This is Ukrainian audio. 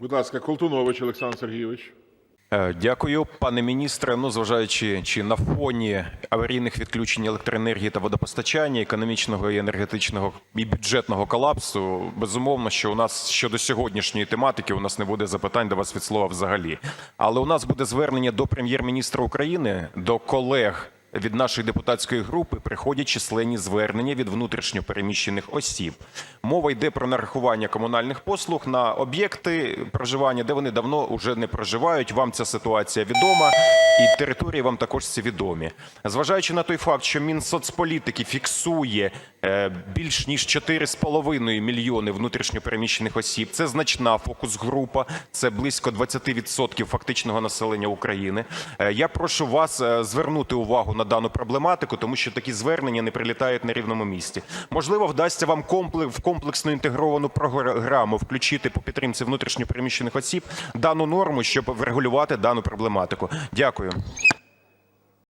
Будь ласка, Колтунович Олександр Сергійович. Е, Дякую, пане міністре. Ну, зважаючи чи на фоні аварійних відключень електроенергії та водопостачання, економічного і енергетичного і бюджетного колапсу, безумовно, що у нас щодо сьогоднішньої тематики у нас не буде запитань до вас від слова взагалі. Але у нас буде звернення до прем'єр-міністра України, до колег від нашої депутатської групи приходять численні звернення від внутрішньо переміщених осіб. Мова йде про нарахування комунальних послуг на об'єкти проживання, де вони давно вже не проживають. Вам ця ситуація відома, і території вам також ці відомі. Зважаючи на той факт, що Мінсоцполітики фіксує більш ніж 4,5 мільйони внутрішньо переміщених осіб, це значна фокус-група, це близько 20% фактичного населення України. Е, Я прошу вас е, звернути увагу на дану проблематику, тому що такі звернення не прилітають на рівному місці. Можливо, вдасться вам в комплексну інтегровану програму включити по підтримці внутрішньо переміщених осіб дану норму, щоб врегулювати дану проблематику. Дякую.